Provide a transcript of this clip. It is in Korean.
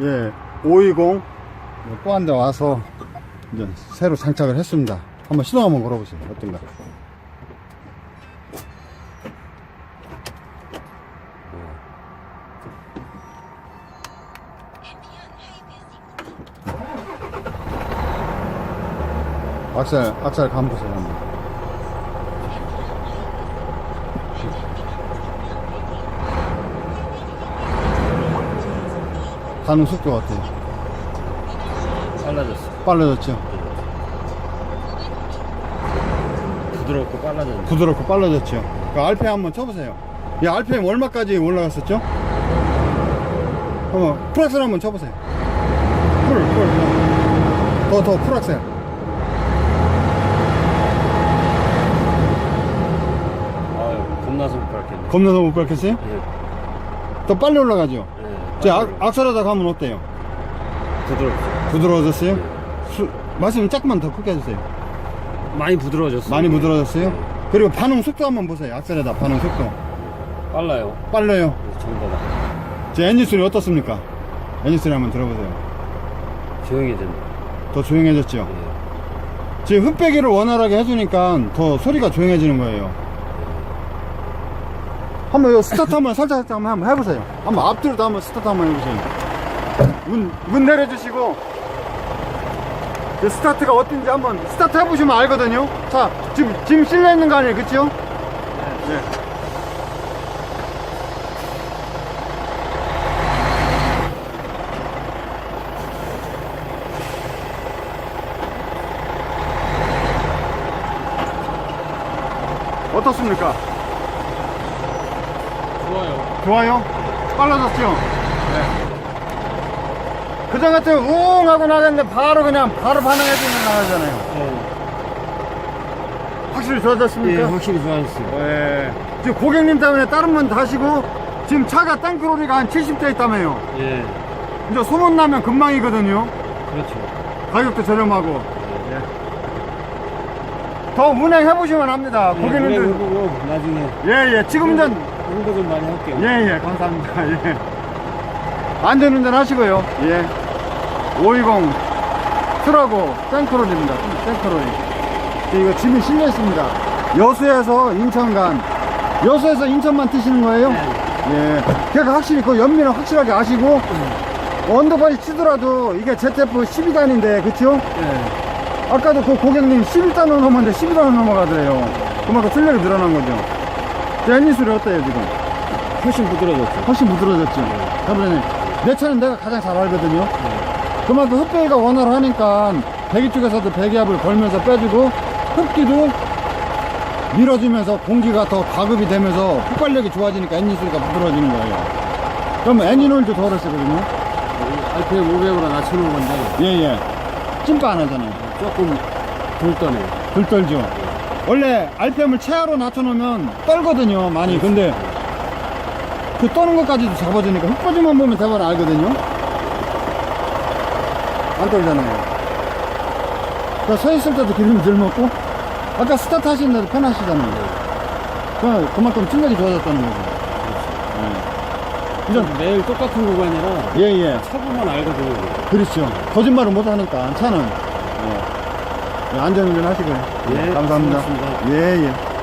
예, 520. 또한대 와서 이제 새로 장착을 했습니다. 한번 시동 한번 걸어보세요. 어떤가. 악셀, 악셀 감보세요. 가는 속도 어때요? 빨라졌어. 빨라졌죠? 부드럽고 빨라졌네. 부드럽고 빨라졌죠? 그 RPM 한번 쳐보세요. 이 RPM 얼마까지 올라갔었죠? 한번 풀악셀 한번 쳐보세요. 풀, 풀. 더, 더 풀악셀. 아유, 겁나서 못 밟겠네. 겁나서 못 밟겠어요? 예. 더 빨리 올라가죠? 예. 제 악, 악셀하다 가면 어때요? 부드럽죠. 부드러워졌어요? 수, 말씀 조금만 더 크게 해주세요. 많이 부드러워졌어. 많이 부드러워졌어요? 그리고 반응 속도 한번 보세요. 악셀에다 반응 속도. 빨라요. 빨라요. 전보다. 제 엔진 소리 어떻습니까? 엔진 소리 한번 들어보세요. 조용해졌네. 더 조용해졌죠? 예. 지금 흡배기를 원활하게 해주니까 더 소리가 조용해지는 거예요. 한번 요 스타트 한번 살짝 살짝 한번 한번 해보세요. 한번 앞뒤로도 한번 스타트 한번 해보세요. 문, 문 내려주시고 그 스타트가 어떤지 한번 스타트 해보시면 알거든요. 자, 지금 지금 실내 있는 거 아니에요, 그렇죠? 네. 어떻습니까? 좋아요. 좋아요? 빨라졌죠? 네. 그전 같으면 우웅 하고 나갔는데 바로 그냥 바로 반응해주면 나가잖아요. 예. 확실히 예, 좋아졌습니까? 확실히 좋아졌어요. 네. 지금 고객님 때문에 다른 분 다시고 지금 차가 땅크로리가 한 70대 있다며요. 예. 이제 소문나면 금방이거든요. 그렇죠. 가격도 저렴하고. 더 운행해보시면 합니다. 예, 고객님들. 해보고 나중에 예, 예. 지금 전 홍보 좀 많이 할게요. 예, 예, 감사합니다. 예. 안전 운전 하시고요. 예. 520 트라고 생크롤입니다. 생크롤이. 이거 짐이 실려 있습니다. 여수에서 인천 간. 여수에서 인천만 뛰시는 거예요? 네. 예. 그러니까 확실히 그 연민을 확실하게 아시고, 언더바이 치더라도 이게 ZF 12단인데, 그쵸? 예. 아까도 그 고객님 11단으로 넘었는데 12단으로 넘어가더래요. 그만큼 출력이 늘어난 거죠. 소리 어때요, 지금? 훨씬 부드러워졌죠. 훨씬 부드러워졌죠. 저번에 내 차는 내가 가장 잘 알거든요. 그만큼 흡배기가 원활하니까 배기 쪽에서도 배기압을 걸면서 빼주고 흡기도 밀어주면서 공기가 더 가급이 되면서 흡발력이 좋아지니까 엔진 소리가 부드러워지는 거예요. 그러면 엔진 오일도 덜 쓰거든요. RPM 500으로 낮춰놓은 건데 예예. 찜바 안 하잖아요. 조금 덜 떠네. 덜 떨죠. 원래 RPM을 최하로 낮춰놓으면 떨거든요, 많이. 근데 그 떠는 것까지도 잡아주니까 흙바지만 보면 대박 알거든요. 안 떨잖아요. 그서 있을 때도 기름이 덜 먹고, 아까 스타트 하시는데도 편하시잖아요. 그 그만큼 출력이 좋아졌다는 거죠. 예. 이런, 매일 똑같은 구간이라 예, 예. 차고만 알거든요. 그렇죠. 거짓말을 못 하니까, 차는. 예. 예, 안전운전 하시고요. 예, 감사합니다. 수고하셨습니다. 예, 예.